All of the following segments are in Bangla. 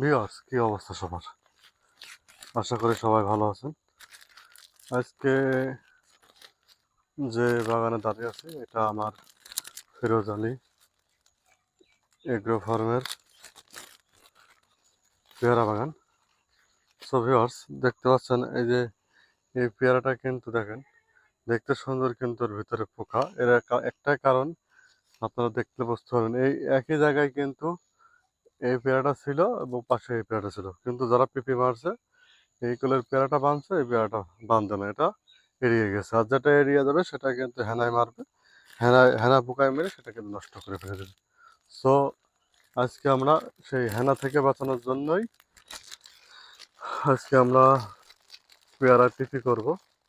ভিউয়ার্স কি অবস্থা সবার? আশা করি সবাই ভালো আছেন। আজকে যে বাগানে দাঁড়িয়ে আছে, এটা আমার ফিরোজ আলী এগ্রো ফার্মের পেয়ারা বাগান। সো ভিউয়ার্স দেখতে পাচ্ছেন এই যে, এই পেয়ারাটা কিন্তু দেখেন, দেখতে সুন্দর কিন্তু এর ভিতরে পোকা। এর একটা- একটাই কারণ, আপনারা দেখতে বুঝতে পারবেন, এই একই জায়গায় কিন্তু এই পেয়ারাটা ছিল এবং পাশে এই পেয়ারাটা ছিল। কিন্তু যারা পিপি মারছে, এই কলের পেয়ারাটা বাঁধছে, এই পেয়ারাটা বাঁধবে না। এটা এড়িয়ে গেছে। আর যেটা এড়িয়ে যাবে, সেটা কিন্তু হেনায় মারবে। হেনা হেনা পোকায় মেরে সেটা কিন্তু নষ্ট করে ফেলে দেবে। সো আজকে আমরা সেই হেনা থেকে বাঁচানোর জন্যই আজকে আমরা পেয়ারা পিপি করব।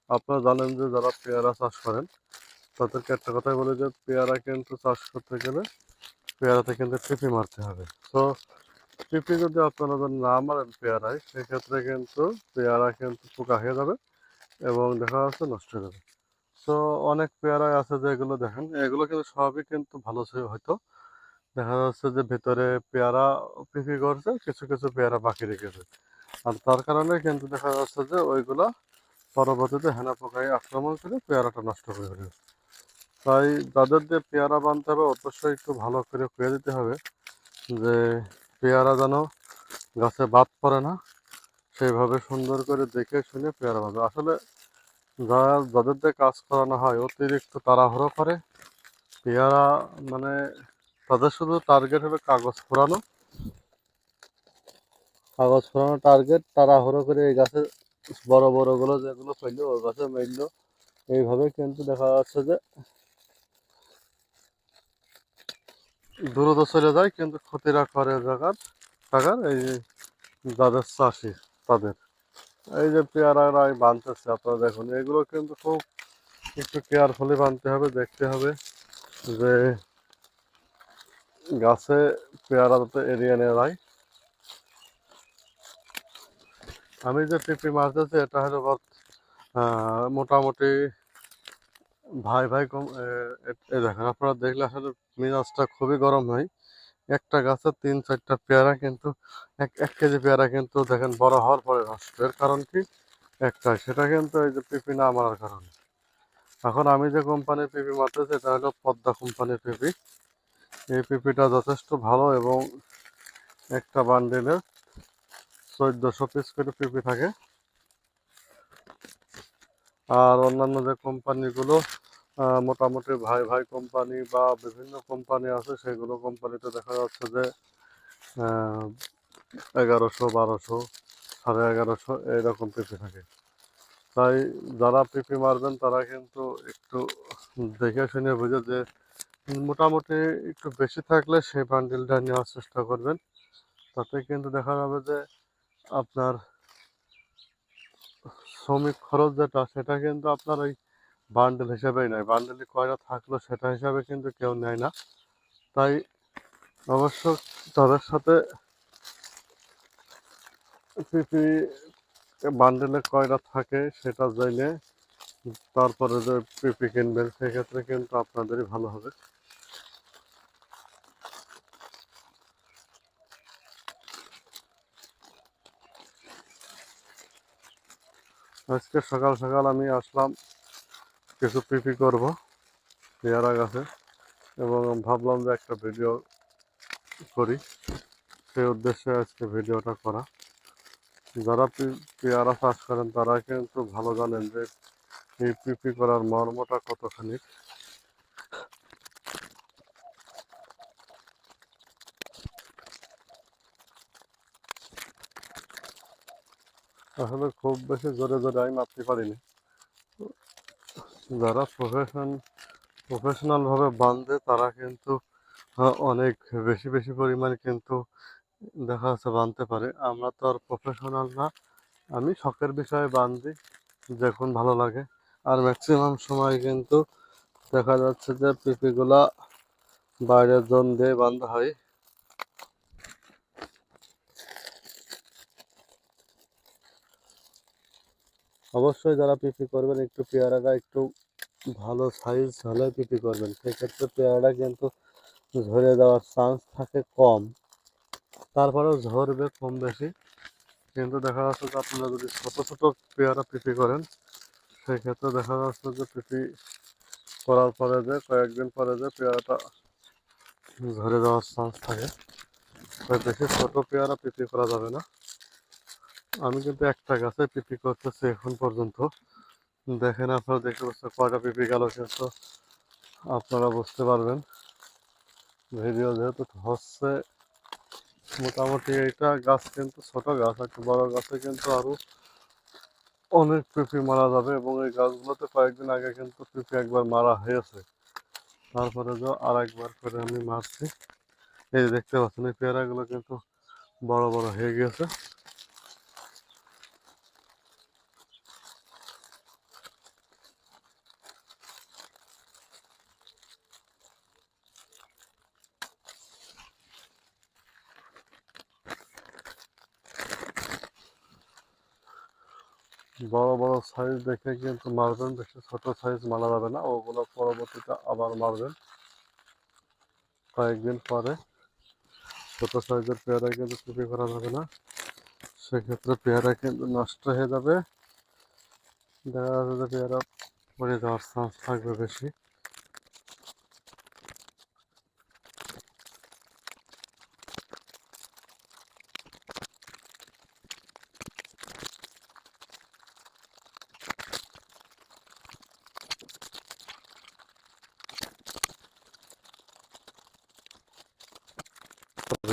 আপনারা জানেন যে যারা পেয়ারা চাষ করেন, তাদেরকে একটা কথাই বলে যে, পেয়ারা কিন্তু চাষ করতে গেলে পেয়ারাতে কিন্তু পিপি মারতে হবে। তো পিপি যদি আপনারা না মারেন পেয়ারায়, সেক্ষেত্রে কিন্তু পেয়ারা কিন্তু পোকা হয়ে যাবে এবং দেখা যাচ্ছে নষ্ট হয়ে যাবে। তো অনেক পেয়ারায় আছে যে এগুলো দেখেন, এগুলো কিন্তু সবই কিন্তু ভালো ছিল হয়তো। দেখা যাচ্ছে যে ভেতরে পেয়ারা পিপি করছে, কিছু কিছু পেয়ারা বাকি রেখেছে। আর তার কারণে কিন্তু দেখা যাচ্ছে যে ওইগুলো পরবর্তীতে হেনা পোকায় আক্রমণ করে পেয়ারাটা নষ্ট করে ফেলে তাই যাদের দিয়ে পেয়ারা বানতে হবে, অবশ্যই একটু ভালো করে খুঁয়ে দিতে হবে যে পেয়ারা যেন গাছে বাদ পড়ে না। সেইভাবে সুন্দর করে দেখে শুনে পেয়ারা বাঁধবে আসলে যারা যাদের দিয়ে কাজ করানো হয়, অতিরিক্ত তাড়াহুড়ো করে পেয়ারা মানে তাদের শুধু টার্গেট হবে কাগজ ফোরানো কাগজ ফোরানো টার্গেট তাড়াহুড়ো করে এই গাছে বড় বড়গুলো যেগুলো ফেলল, ওই গাছে মেললো। এইভাবে কিন্তু দেখা যাচ্ছে যে দ্রুত চলে যায়, কিন্তু ক্ষতিরা করে জায়গার টাকার এই যাদের চাষি, তাদের। এই যে পেয়ারারা বানতেছে, আপনারা দেখুন, এগুলো কিন্তু খুব একটু কেয়ারফুলি বানতে হবে, দেখতে হবে যে গাছে পেয়ারা যাতে এড়িয়ে যায়। আমি যে টিপি মারতেছি, এটা হলো মোটামুটি ভাই ভাই কম এ- দেখেন, আপনারা দেখলে আসলে মেজাজটা খুবই গরম হয়। একটা গাছে তিন চারটা পেয়ারা কিন্তু, এক এক কেজি পেয়ারা কিন্তু দেখেন বড় হওয়ার পরে নষ্ট এর কারণ কি? একটা, সেটা কিন্তু এই যে পিপি না মারার কারণে। এখন আমি যে কোম্পানির পিপি মারতেছি, এটা হলো পদ্মা কোম্পানির পিপি। এই পিপিটা যথেষ্ট ভালো এবং একটা বান্ডেলের চোদ্দশো পিস করে পিপি থাকে। আর অন্যান্য যে কোম্পানিগুলো মোটামুটি ভাই ভাই কোম্পানি বা বিভিন্ন কোম্পানি আছে, সেগুলো কোম্পানিতে দেখা যাচ্ছে যে এগারোশো, বারোশো, সাড়ে এগারোশো এইরকম পিপি থাকে। তাই যারা পিপি মারবেন, তারা কিন্তু একটু দেখে শুনে বুঝে যে, মোটামুটি একটু বেশি থাকলে সেই বান্ডিলটা নেওয়ার চেষ্টা করবেন। তাতে কিন্তু দেখা যাবে যে, আপনার শ্রমিক খরচ যেটা, সেটা কিন্তু আপনার ওই বান্ডেল হিসাবেই নেয়। বান্ডেলে কয়টা থাকল সেটা হিসাবে কিন্তু কেউ নেয় না। তাই অবশ্য তাদের সাথে বান্ডেলে কয়টা থাকে সেটা জেনে তারপরে যে পিপি কিনবেন সেক্ষেত্রে কিন্তু আপনাদেরই ভালো হবে। আজকে সকাল সকাল আমি আসলাম। কিছু পিপি করব। পেয়ারা গাছে। এবং ভাবলাম যে একটা ভিডিও করি। সেই উদ্দেশ্যে আজকে ভিডিওটা করা। যারা পেয়ারা চাষ করেন, তারা কিন্তু ভালো জানেন যে এই পিপি করার মর্মটা কতখানি। আসলে খুব বেশি জোরে জোরে আমি মারতে পারিনি। যারা প্রফেশন প্রফেশনাল ভাবে বাঁধে, তারা কিন্তু অনেক বেশি বেশি পরিমাণে কিন্তু দেখা যাচ্ছে বাঁধতে পারে। আমরা তো আর প্রফেশনাল না, আমি শখের বিষয়ে বাঁধি, যখন ভালো লাগে। আর ম্যাক্সিমাম সময় কিন্তু দেখা যাচ্ছে যে পিপিগুলা বাইরের জন দিয়ে বাঁধা হয়। অবশ্যই যারা পিপি করবেন, একটু পেয়ারাটা একটু ভালো সাইজ হলে পিপি করবেন। সেক্ষেত্রে পেয়ারাটা কিন্তু ঝরে যাওয়ার চান্স থাকে কম। তারপরেও ঝরবে কম বেশি। কিন্তু দেখা যাচ্ছে যে আপনারা যদি ছোট ছোট পেয়ারা পিপি করেন, সেক্ষেত্রে দেখা যাচ্ছে যে পিপি করার পরে যে কয়েকদিন পরে যে পেয়ারাটা ঝরে যাওয়ার চান্স থাকে। বেশি ছোট পেয়ারা পিপি করা যাবে না। আমি কিন্তু একটা গাছে পিপি করতেছি এখন পর্যন্ত। দেখেন আপনারা দেখতে পাচ্ছেন কয়টা পিপি গেল কিন্তু আপনারা বুঝতে পারবেন। ভিডিও যেহেতু হচ্ছে, মোটামুটি এইটা গাছ কিন্তু ছোট গাছ, একটা বড় গাছে কিন্তু আরও অনেক পিপি মারা যাবে এবং এই গাছগুলোতে কয়েকদিন আগে কিন্তু পিপি একবার মারা হয়েছে। তারপরে যে আর একবার করে আমি মারছি। এই দেখতে পাচ্ছেন, এই পেয়ারাগুলো কিন্তু বড় বড় হয়ে গেছে বড় বড় সাইজ দেখে কিন্তু মারবেন, বেশি ছোট সাইজ মারা যাবে না। ওগুলো পরবর্তীতে আবার মারবেন কয়েকদিন পরে। ছোট সাইজের পেয়ারা কিন্তু চুপি করা যাবে না। সেক্ষেত্রে পেয়ারা কিন্তু নষ্ট হয়ে যাবে। দেখা যাচ্ছে পেয়ারা পড়ে যাওয়ার চান্স থাকবে বেশি।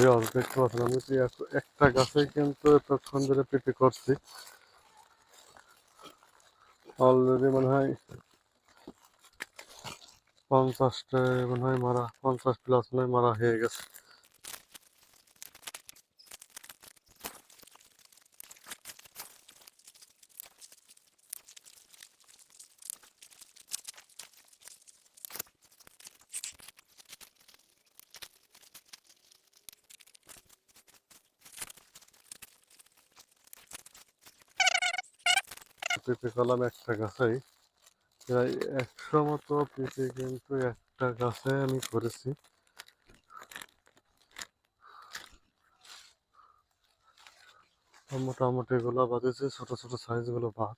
ভিউয়ার্স দেখতে পাচ্ছেন আমি একটা গাছে কিন্তু এতক্ষণ ধরে পেঁপে করছি। অলরেডি মনে হয় পঞ্চাশটা মনে হয় মারা, পঞ্চাশ প্লাস মনে হয় মারা হয়ে গেছে। পেঁপে কলাম একটা গাছাই প্রায় একশো মতো পেঁপে কিন্তু একটা গাছে আমি করেছি। মোটামুটি এগুলো বাঁধেছে ছোট ছোট সাইজগুলো বাদ।